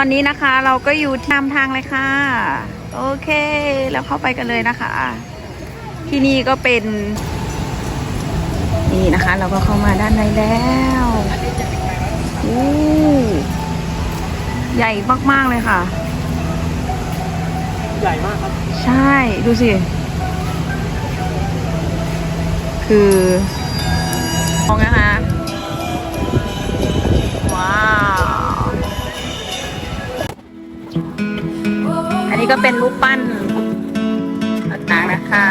อนนี้นะคะเราก็อยู่ที่นำทางเลยค่ะ โอเคแล้วเข้าไปกันเลยนะคะ ที่นี่ก็เป็น นี่นะคะ เราก็เข้ามาด้านในแล้วอู้ใหญ่มาก ๆ เลยค่ะ ใหญ่มากครับ ใช่ดูสิ คือมองนะคะ ก็เป็นรูปปั้นต่างๆนะคะ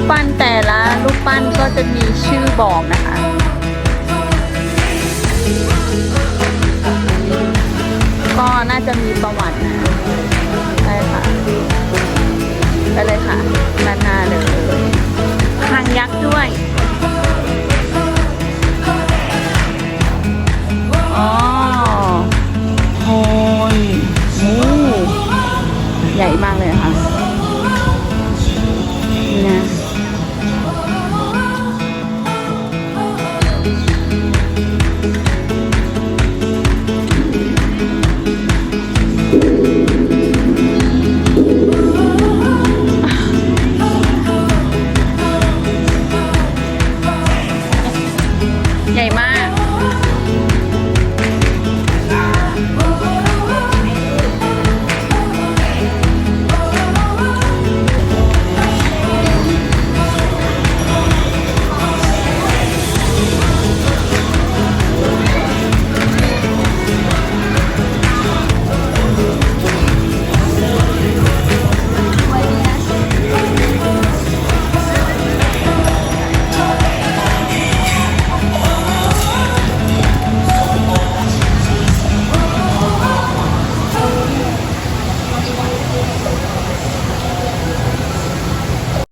ปปั้นแต่ละรูปปั้นก็จะมีชื่อบอกนะคะก็น่าจะมีประวัตินะ